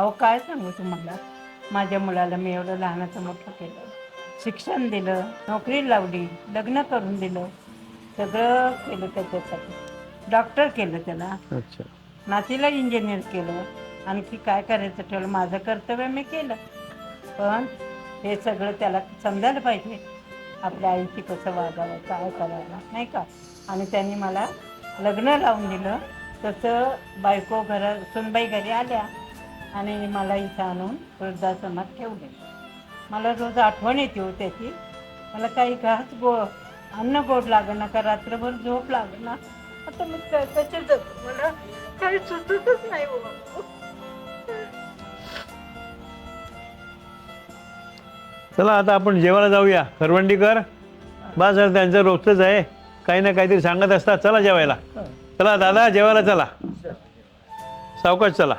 अहो काय सांगू तुम्हाला? माझ्या मुलाला मी एवढं लहानाचं मोठं केलं. शिक्षण दिलं नोकरी लावली लग्न करून दिलं. सगळं केलं त्याच्यासाठी. डॉक्टर केलं त्याला. अच्छा. नातीला इंजिनियर केलं. आणखी काय करायचं ठेवलं माझं कर्तव्य मी केलं. पण हे सगळं त्याला समजायला पाहिजे. आपल्या आईची कसं वागावं काय करावं नाही का? आणि त्यांनी मला लग्न लावून दिलं. तसं बायको घरात सुनबाई घरी आल्या. आणि मला इथं आणून वृद्धाश्रमात ठेवले. मला रोज आठवण येते हो त्याची. मला काही घास गो अन्न गोड लागणं का रात्रभर झोप लागणं आता मी कसे जगू मला काही सुचतच नाही हो चला आता आपण जेवायला जाऊया. करवंडीकर बा सर त्यांचं रोजच आहे. काही ना काहीतरी सांगत असतात. चला जेवायला. चला दादा जेवायला चला. सावकाश चला.